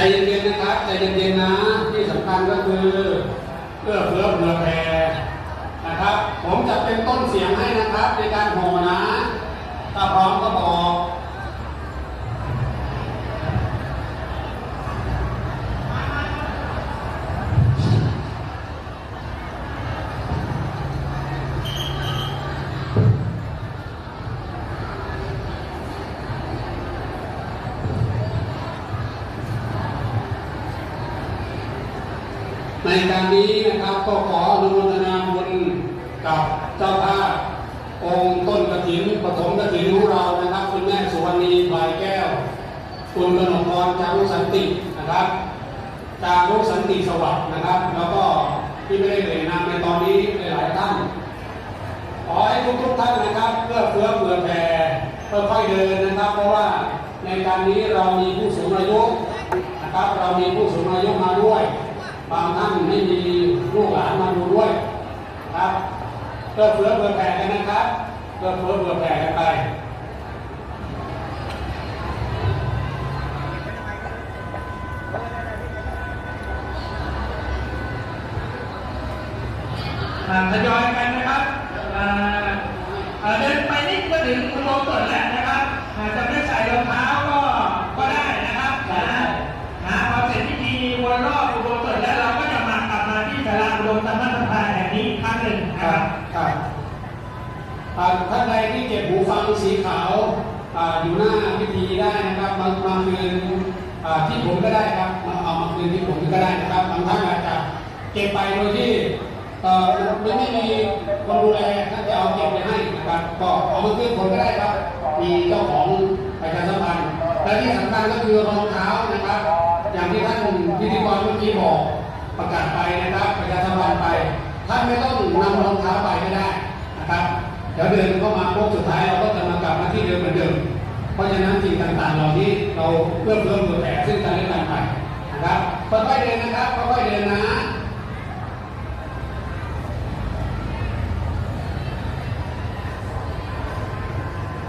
ใจเย็นๆนะครับใจเย็นๆนะที่สำคัญก็คือเพื่อเพื่อเผื่อแผ่นะครับ ผมจะเป็นต้นเสียงให้นะครับในการโหนะ ถ้าพร้อมก็บอก ในการนี้นะครับก็ขออนุโมทนาบุญกับเจ้าภาพองค์ต้นกระถินปฐมกระถินของเรานะครับ คุณแม่สุวรรณีพลายแก้ว คุณกนกพรจารุสันตินะครับจารุสันติสวัสดิ์นะครับ แล้วก็ที่ไม่ได้เอ่ยนามในตอนนี้หลายท่านขอให้ทุกๆท่านนะครับเพื่อเฟื้อเผื่อแผ่ค่อยๆเดินนะครับ เพราะว่าในการนี้เรามีผู้สูงอายุนะครับ เรามีผู้สูงอายุมาด้วย บางท่านไม่มีลูกหลานมาดูด้วยครับเพื่อเฟื้อเผื่อแผ่กันนะครับเพื่อเฟื้อเผื่อแผ่กันไปทยอยกันนะครับเดินไปนี่ก็ถึงอุโบสถแล้วนะครับ ครับครับท่านใดที่เก็บหูฟังสีขาวออยู่หน้าพิธีได้นะครับมามาคืนอที่ผมก็ได้ครับมาเอามาคืนที่ผมก็ได้นะครับบางท่านอาจจะเก็บไปโดยที่ไม่ไม่มีคนดูแลท่านจะเอาเก็บไปให้นะครับก็เอามาคืนผมก็ได้ครับ มีเจ้าของประชาสัมพันธ์และที่สำคัญก็คือรองเท้านะครับ อย่างที่ท่านพิธีกรเมื่อกี้บอกประกาศไปนะครับประชาสัมพันธ์ไป ท่านไม่ต้องนำรองเท้าไปไม่ได้นะครับเดี๋ยวเดินเข้ามาพบสุดท้ายเราก็จะมากลับมาที่เดิมเหมือนเดิม เพราะฉะนั้นสิ่งต่างๆ เหล่านี้เราเพิ่มเพิ่มเผื่อแต่ซึ่งกันและกันไปนะครับค่อยๆเดินนะครับค่อยๆเดินนะ